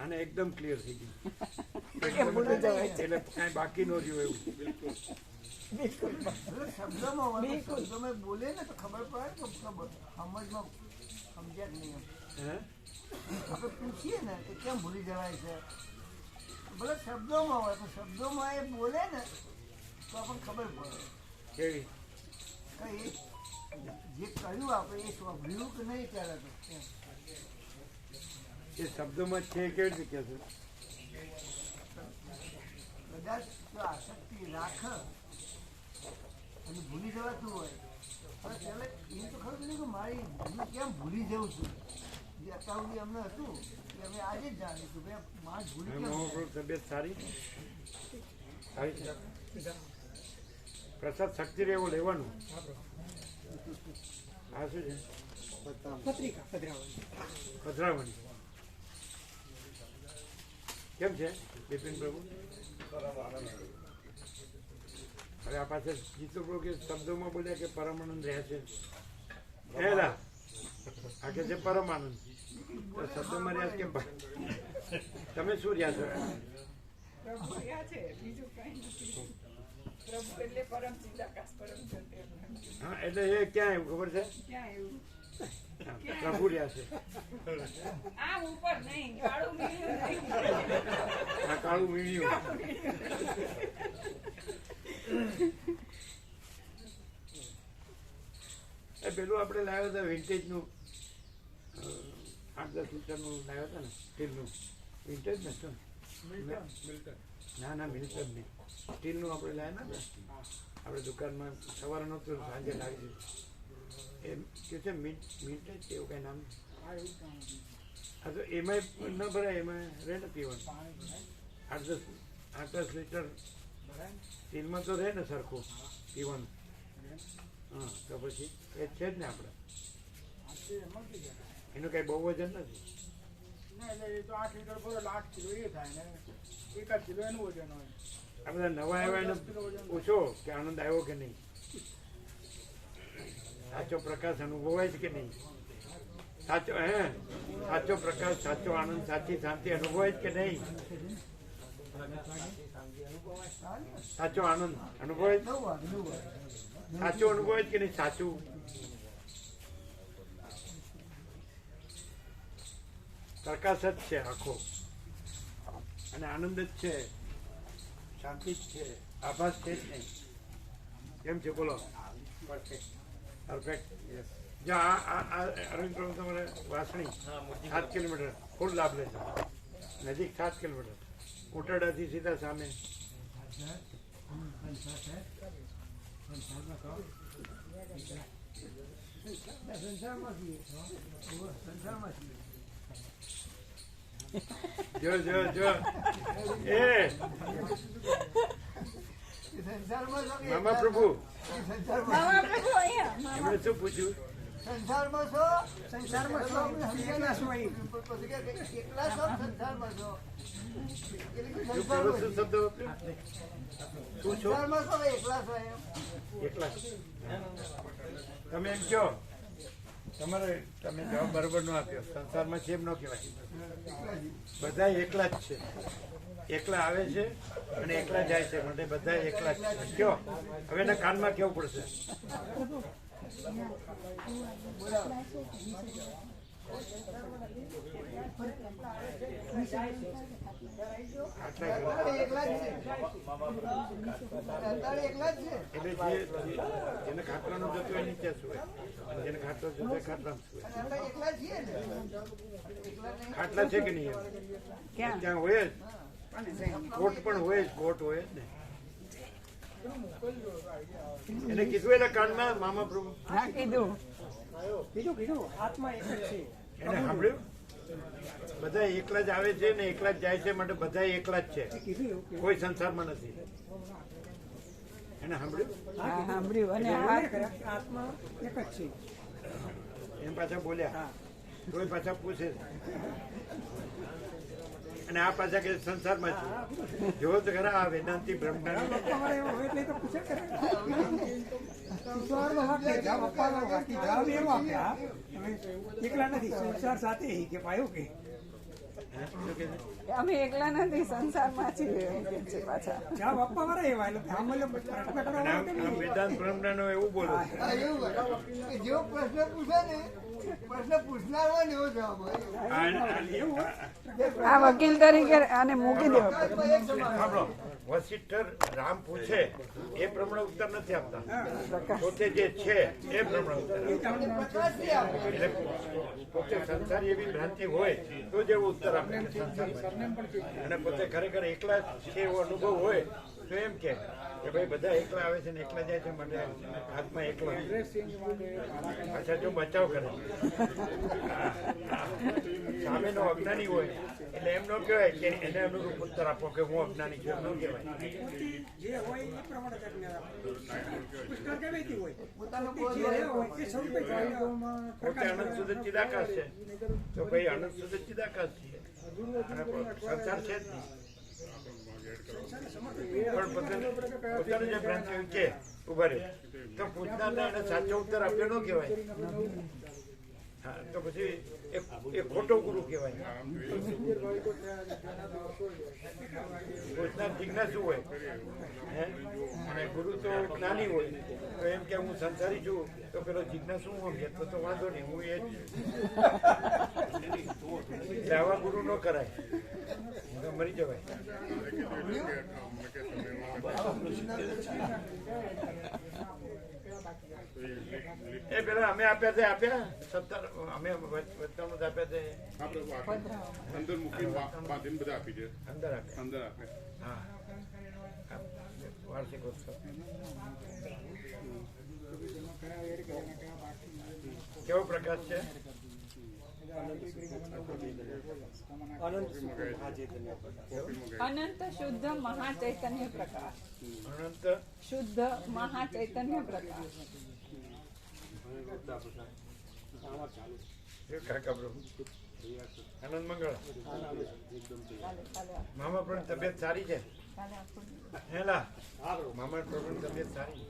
અને એકદમ ક્લિયર થઈ ગયું. એટલે કાંઈ બાકી ન રહ્યું એવું. એટલે શબ્દોમાં હોય તો તમે બોલે ને તો ખબર પડે કે ખબર સમજમાં સમજ્યા જ નહીં હે? આપણે પૂછીએ ને કે કેમ ભૂલી જવાય છે? ભલે શબ્દોમાં હોય તો શબ્દોમાં એ બોલે ને તો આપણને ખબર પડે. કેવી? કઈ જે કહ્યું આપણે એ સાંભળ્યું કે નહીં ત્યારે તો. એ શબ્દોમાં છે કેવી રીતે કહેશો કદાચ જો આસક્તિ રાખ અને ભૂલી જવાતું હોય હવે ત્યારે એ તો ખબર નહીં કે મારી હું કેમ ભૂલી જઉં છું? જે અત્યાર સુધી અમને હતું કે અમે આજે જ જાણીશું કે માણસ ભૂલી તબિયત સારી? સારી પ્રસાદ શક્તિ રહે લેવાનું. આ શું છે? પત્રિકા પધરાવણી. પધરાવણી. કેમ છે બિપિન પ્રભુ? હવે આ પાસે જીતુ પ્રભુ કે શબ્દોમાં બોલ્યા કે પરમાનંદ રહે છે? હેલા આ કે છે પરમાનંદ? તો શબ્દોમાં રહ્યા કેમ તમે શું રહ્યા છો? પ્રભુ રહ્યા છે બીજું કઈ નથી. પ્રભુ એટલે પરમ ચિદાકાશ પરમ સત્ય હા એટલે એ ક્યાં એવું ખબર છે? ક્યાં એવું? પ્રભુ રહ્યા છે. આ ઉપર નહીં કાળું નીલું કાળું વીણ્યું એ પેલું આપણે લાવ્યો હતા વિન્ટેજનું નું આઠ દસ લીટરનું લાવ્યો હતા ને સ્ટીલનું. વિન્ટેજ ને શું? ના ના મિલ્ટન નહીં. સ્ટીલનું આપણે લાવ્યા ને? આપણે દુકાનમાં સવારે નહોતું સાંજે લાવી દીધું. કે છે મિન્ટ જ કે એવું કઈ નામ? હા તો એમાં ન ભરાય એમાં રહે ને પીવાનું. આઠ દસ આઠ દસ લીટર સ્ટીલમાં તો રહે ને સરખું પીવાનું. હા તો પછી એ છે જ ને આપણે એનું કઈ બહુ વજન નથી. આ બધા નવા આવ્યા એને પૂછો કે આનંદ આવ્યો કે નહીં. સાચો પ્રકાશ અનુભવાય છે કે નહીં? સાચો, હે? સાચો પ્રકાશ, સાચો આનંદ, સાચી શાંતિ અનુભવાય છે કે નહીં? સાચો આનંદ અનુભવાય સાચો અનુભવાય કે નહીં? સાચું. પ્રકાશ જ છે આખો. અને આનંદ જ છે. શાંતિ જ છે. આભાસ છે જ નહીં. કેમ છે બોલો? પરફેક્ટ જો આ આ આ અરવિંદ પ્રભુ તમારે વાસણી સાત કિલોમીટર ફૂલ લાભ લેજો નજીક સાત કિલોમીટર કોટડાથી સીધા સામે સંસારમાં છીએ સંસારમાં છીએ જો જો જો એ એ સંસારમાં છો કે મામા પ્રભુ એ સંસારમાં એમણે શું પૂછ્યું સંસારમાં છો? સંસારમાં છો, એકલા છો અહીં. પછી છો સંસારમાં છો? શું સંસારમાં શબ્દ વાપર્યો? છો? સંસારમાં છો કે એકલા છો એમ? એકલા તમે એમ કહો તમારે તમે જવાબ બરોબર નો આપ્યો. સંસારમાં છે એમ ન કહેવાય. બધા એકલા જ છે. એકલા આવે છે અને એકલા જાય છે. માટે બધા એકલા જ છે. કયો હવે એના કાનમાં કેવું પડશે? જેને ખાટલાનો જતો હોય નીચે સુવે અને જેને ખાટલો જતો હોય ખાટલામાં સુવે ખાટલા છે કે નહીં ત્યાં હોય જ. કોટ પણ હોય જ કોટ હોય જ ને. એને કીધું એના કાનમાં મામા પ્રભુ. કીધું. કીધું આત્મા એક જ છે. એને સાંભળ્યું? બધા એકલા જ આવે છે ને એકલા જ જાય છે માટે બધા એકલા જ છે. કીધું કોઈ સંસારમાં નથી. એને સાંભળ્યું? હા સાંભળ્યું. અને આત્મા એક જ છે. એમ પાછા બોલ્યા. કોઈ પાછા પૂછે છે. અને આ પાછા કે સંસારમાં છું. જો તો ખરા આ વેદાંતિ બ્રહ્મજ્ઞાની જવાબ જવાબ એકલા નથી સંસાર સાથે કે પાયો અમે એકલા નથી સંસારમાં છીએ પાછા. જ્યાં બાપા વાળા એવા એટલે વેદાંત બ્રહ્મણાનો એવું બોલે જેવો પ્રશ્ન પૂછે ને પ્રશ્ન પૂછનાર હોય ને એવો જવાબ હોય. આ- વકીલ તરીકે આને મૂકી દેવો. સાંભળો વસિષ્ઠર રામ પૂછે એ પ્રમાણે ઉત્તર નથી આપતા. પોતે જે છે એ પ્રમાણે ઉત્તર. એટલે પોતે સંસારી એવી ભ્રાંતિ હોય તો જ એવો ઉત્તર આપે અને પોતે ખરેખર એકલા જ છે એવો અનુભવ હોય તો એમ કે કે ભાઈ બધા એકલા આવે છે ને એકલા જાય છે માટે હાથમાં એકલો. અચ્છા જો બચાવ કરે. સામેનો અજ્ઞાની હોય એટલે એમ ન કહેવાય કે એને અનુરૂપ ઉત્તર આપો કે હું અજ્ઞાની છું એમ ન કહેવાય. પોતે અનંત સુધી ચિદાકાશ છે. તો ભાઈ અનંત સુધી ચિદાકાશ છીએ સંસાર છે જ નહીં. પણ છે ઊભા રહે. તો પૂછનારને સાચો ઉત્તર આપ્યો ન કહેવાય. તો પછી એ ખોટો ગુરુ કહેવાય. પૂછનાર જિજ્ઞાસુ હોય ગુરુ તો જ્ઞાની હોય. તો એમ કે હું સંસારી છું, તો પેલો જિજ્ઞાસુ હું સમજે, તો વાંધો નહીં, હું એ જ. ગુરુ ન કરાય. મરી જવાય. એ પેલા અમે આપ્યા છે આપ્યા? સત્તર અમે વચન જ આપ્યા છે. અંદર મૂકીને બાંધીને બધા આપી દે. અંદર આપ્યા અંદર આપે. હા. વાર્ષિક ઉત્સવ કેવો પ્રકાશ છે? અનંત શુદ્ધ મહાચૈતન્ય પ્રકાશ. અનંત? શુદ્ધ મહાચૈતન્ય પ્રકાશ. આનંદ મંગળ મામા પણ તબિયત સારી છે. હેલા મામા પ્રભુની તબિયત સારી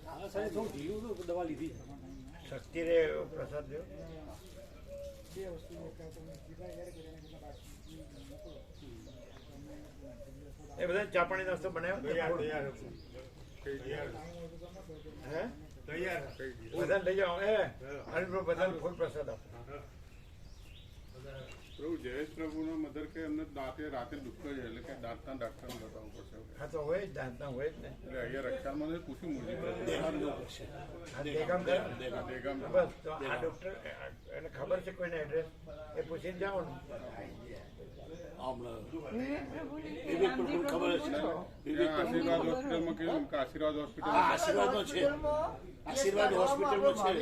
શક્તિ રે પ્રસાદ દેવ એ બધા ચા પાણી નાસ્તો બનાવ્યો ને? હે બધા લઈ જાઓ એ અનિલ પ્રભુ બધાને ફૂલ પ્રસાદ આપો. પ્રભુ જયેશ પ્રભુનો મધર કે એમને દાંતે રાતે દુખતો છે એટલે કે દાંતના ડોક્ટરને બતાવવું પડશે. હા તો હોય જ દાંતના હોય જ ને. એટલે અહીંયા રક્ષામાં પૂછ્યું મુરજી દેગામ દેગામ બસ તો આ ડોક્ટર એને ખબર છે કોઈને એડ્રેસ એ પૂછીને જાઓ ને આશીર્વાદ હોસ્પિટલમાં કેવું કે આશીર્વાદ હોસ્પિટલ છે. આશીર્વાદ હોસ્પિટલનો છે.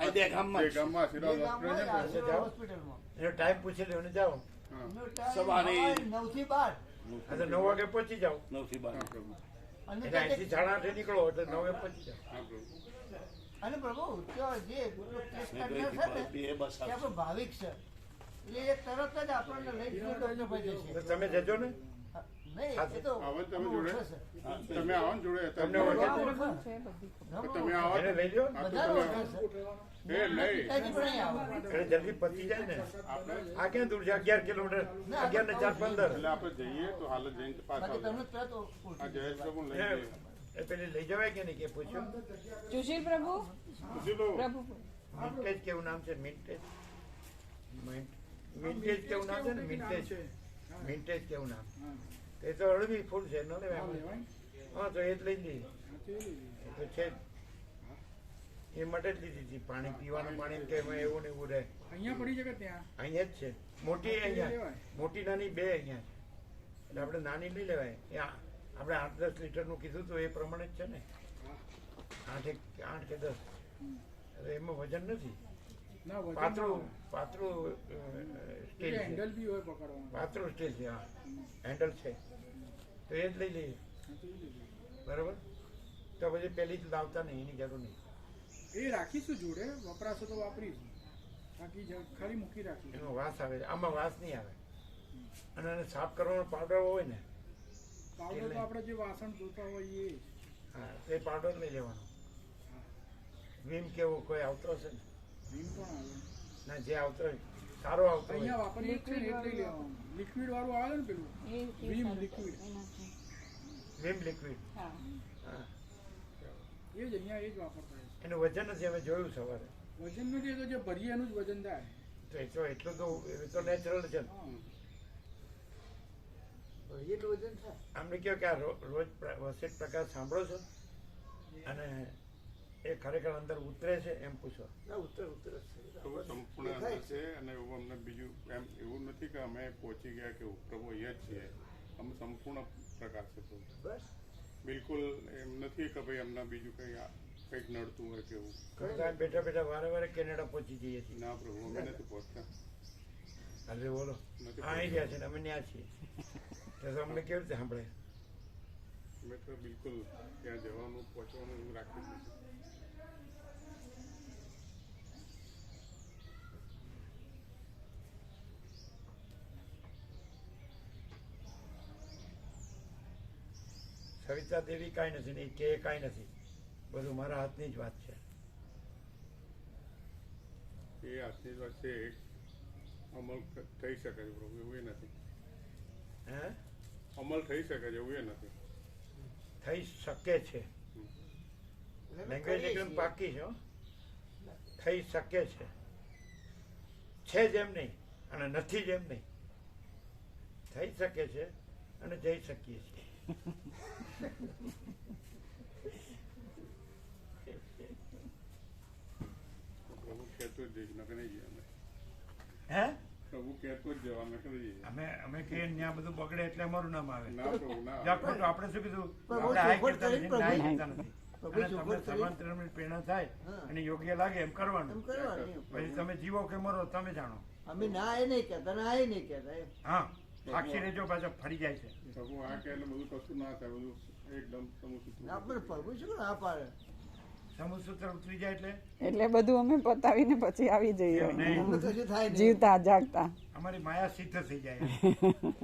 આ હોસ્પિટલમાં. એનો ટાઈમ પૂછી જાઓ. સવારે- વાગે પહોંચી જાઓ. નવથી બાર. હા અને એટલે અહીંથી આઠે નીકળો એટલે નવે પહોંચી જાઓ. અને પ્રભુ જે ગઈ છે બે બસ ભાવિક છે. એટલે એ તરત જ આપણને લઈ જશે. તમે જજો ને? તમે જોડે. તમે આવો ને જોડે તમને તમે આવો લઈ. લો. એ જલ્દી પતી જાય ને. આ ક્યાં દૂર છે? અગિયાર કિલોમીટર. અગિયાર ને ચાર પંદર. એટલે આપણે જઈએ તો હાલ જઈને પાછા જયેશ પ્રભુ લઈ એ પેલી લઈ જવાય કે નહીં કે પૂછ્યું? સુશીલ પ્રભુ? પ્રભુ. મિન્ટેજ કેવું નામ છે? મિન્ટેજ મિન્ટ- મિન્ટેજ કેવું નામ છે ને? મિન્ટેજ મિન્ટેજ કેવું નામ? એ તો અળવી ફૂલ છે ન લેવાય હા તો એ જ લઈ લઈએ એ તો છે. એ માટે જ લીધી હતી. પાણી પીવાનું પાણી કે એમાં એવું ને એવું રહે. અહીંયા પડી જગ્યા ત્યાં? અહીંયા જ છે. મોટી અહીંયા. મોટી નાની બે અહીંયા એટલે આપણે નાની નહીં લેવાય. એ આપણે આઠ દસ લીટરનું કીધું તો એ પ્રમાણે જ છે ને. આઠ એક આઠ કે દસ. એટલે એમાં વજન નથી. પાતળું પાતળું સ્ટીલ હેન્ડલ બી હોય પકડવાનું. પાતળું સ્ટીલ છે હા. હેન્ડલ છે. તો એ જ લઈ લઈએ. બરાબર? તો પછી પેલી જ લાવતા નહીં એની જરૂર નહીં. એ રાખીશું જોડે વપરાશો તો વાપરીશું. બાકી જ ખાલી મૂકી રાખીશું. એનો વાસ આવે આમાં વાસ નહીં આવે. અને એને સાફ કરવાનો પાવડર હોય ને પાવડર તો આપણે જે વાસણ ધોતા હોય એ હા એ પાવડર લઈ લેવાનો. વિમ કેવો કોઈ આવતો હશે ને? વિમ પણ આવે? ના જે આવતો હોય. સારો આવતો હોય. અહીંયા વાપરીએ છીએ એટલે લેવાનું લિક્વિડ વાળું આવે ને પેલું. વિમ. એનાથી. વિમ લિક્વિડ હા. એ જ અહીંયા એ જ વાપરતા હોય છે. એનું વજન નથી અમે જોયું સવારે. વજન નથી તો જે ભરીએ એનું જ વજન થાય. તો એ તો એટલું તો એ તો નેચરલ છે. એટલું વજન થાય. અમને કહો કે આ રો- રોજ વસિત પ્રકાશ સાંભળો છો? અને એ ખરેખર અંદર ઉતરે છે એમ પૂછો. ના ઉતરે ઉતરે છે. સંપૂર્ણ અંદર છે. અને એવું અમને બીજું એમ એવું નથી કે અમે પહોંચી ગયા કે પ્રભુ અહીંયા જ છીએ. અમે સંપૂર્ણ પ્રકાશ છે બસ. બિલકુલ એમ નથી કે ભાઈ અમને બીજું કંઈ આ- કંઈક નડતું હોય કે એવું. બેઠા બેઠા વારે વારે કેનેડા પહોંચી જઈએ છીએ. ના પ્રભુ અમે નથી પહોંચતા. અરે બોલો. નથી અહીં ગયા છે ને અમે ત્યાં છીએ. તો તો અમને કેવી રીતે સાંભળે? અમે તો બિલકુલ ત્યાં જવાનું પહોંચવાનું એવું રાખ્યું સવિતા દેવી કાંઈ નથી નહીં એ કે કાંઈ નથી. બધું મારા હાથની જ વાત છે. એ હાથની જ વાત છે અમલ થઈ શકે છે પ્રભુ એવું એ નથી. હે? અમલ થઈ શકે છે એવું એ નથી. થઈ શકે છે. લેંગ્વેજ એકદમ પાકી છે હો. થઈ શકે છે. છે જ એમ નહીં અને નથી જ એમ નહીં. થઈ શકે છે અને જઈ શકીએ છીએ. આપણે શું કીધું? પ્રેરણા થાય અને યોગ્ય લાગે એમ એમ કરવાનું પછી તમે જીવો કે મરો તમે જાણો. અમે ના એ નહીં કહેતા ના એ નહીં કહેતા હા. સાક્ષી જો પાછા ફરી જાય છે. પ્રભુ આ કે એટલે બધું કશું ના થાય બધું એકદમ સમુચિત આપણે પ્રભુ શું ના પાડે? સમુસૂત્ર ઉતરી જાય એટલે? એટલે બધું અમે પતાવીને પછી આવી જઈએ. જીવતા જાગતા. અમારી માયા સિદ્ધ થઈ જાય.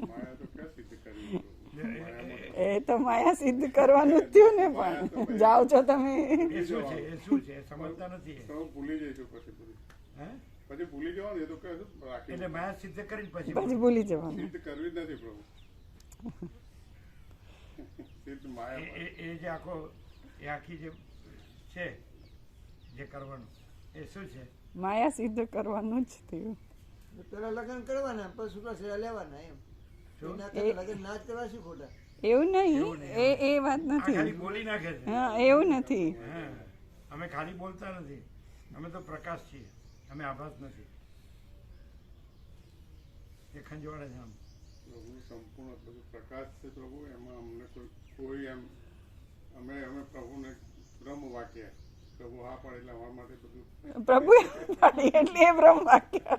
માયા તો ક્યાં સિદ્ધ કરવી એ તો માયા સિદ્ધ કરવાનું જ થયું ને પણ. જાઓ છો તમે. એ શું છે? એ શું છે? સમજતા નથી સૌ તો ભૂલી જઈશું પછી હે? પછી ભૂલી જવાનું એ તો કશું રાખી એટલે માયા સિદ્ધ કરીને પછી પછી ભૂલી જવાનું. સિદ્ધ કરવી જ નથી પ્રભુ. સિદ્ધ એ માયા એ- એ જે આખો એ આખી જે છે જે કરવાનું એ શું છે? માયા સિદ્ધ કરવાનું જ થયું. પેલા લગ્ન કરવાના પછી છૂટા લેવાના એમ. લગ્ન ના જ કરવા શું ખોટા? એવું નહીં. એ એ વાત નથી. બોલી નાખે છે. હા એવું નથી. હા અમે ખાલી બોલતા નથી. અમે તો પ્રકાશ છીએ. અમે આભાસ નથી. એ ખંજવાળે છે આમ. પ્રભુ, સંપૂર્ણ બધું પ્રકાશ છે પ્રભુ. એમાં અમને કોઈ કોઈ એમ અમે અમે પ્રભુને બ્રહ્મ વાક્ય પ્રભુ એટલે અમારા માટે બધું પ્રભુ પાડી એટલે એ બ્રહ્મ વાક્ય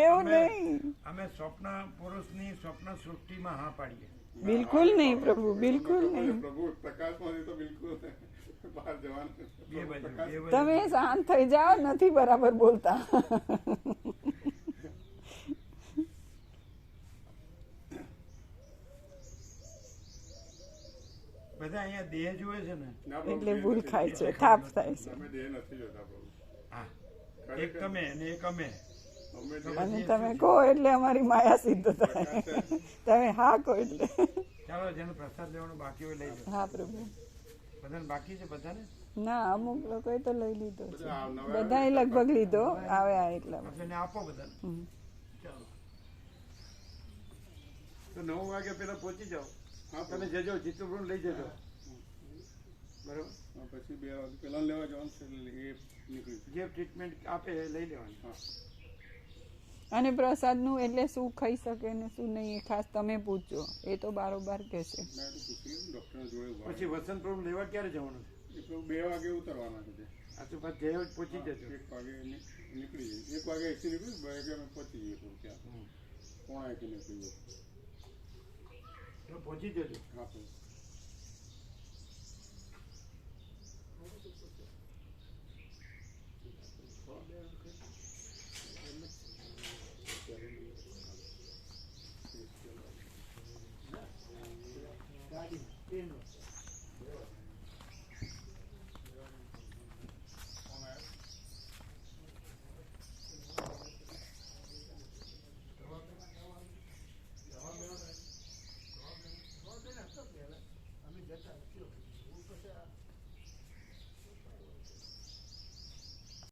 એવું નહીં. અમે સ્વપ્ન પુરુષની સ્વપ્ન સૃષ્ટિમાં હા પાડીએ. બિલકુલ નહીં પ્રભુ બિલકુલ નહીં. પ્રભુ પ્રકાશમાંથી તો બિલકુલ તમે શાંત થઈ જાઓ નથી બરાબર બોલતા. બધા અહીંયા દેહ જોવે છે ને? એટલે ભૂલ ખાય છે થાપ થાય છે. અમે દેહ નથી જોતા પ્રભુ હા. એક તમે અને એક અમે. અને તમે કહો એટલે અમારી માયા સિદ્ધ થાય. તમે હા કહો એટલે. ચાલો જેને પ્રસાદ લેવાનો બાકી હોય લઈ જાઓ હા પ્રભુ. બધાને બાકી છે બધાને? ના અમુક લોકોએ તો લઈ લીધો છે. બધાએ લગભગ લીધો આવ્યા એટલા આપણે એને આપો બધાને. ચાલો તો નવ વાગે પેલા પહોંચી જાઓ. તમે જજો ચિત્રપૂર્ણ લઈ જજો. બરોબર? હા, પછી બે વાગે પેલા લેવા જવાનું છે એ નીકળી જે ટ્રીટમેન્ટ આપે એ લઈ લેવાની. હા. અને પ્રસાદનું એટલે શું ખાઈ શકે ને શું નહીં એ ખાસ તમે પૂછજો. એ તો બારોબાર કહેશે છે. તો પૂછી વસંત પ્રભુ લેવા ક્યારે જવાનું છે? એ તો બે વાગે ઉતરવાના છે. તે. આ તો જય પહોંચી જજો. એક વાગે નીકળી જાય એક વાગે એસી નીકળી બે વાગે અમે પહોંચી જઈએ ત્યાં. પોણા અહીંથી નીકળી જઈએ. તો પહોંચી જજો હા તો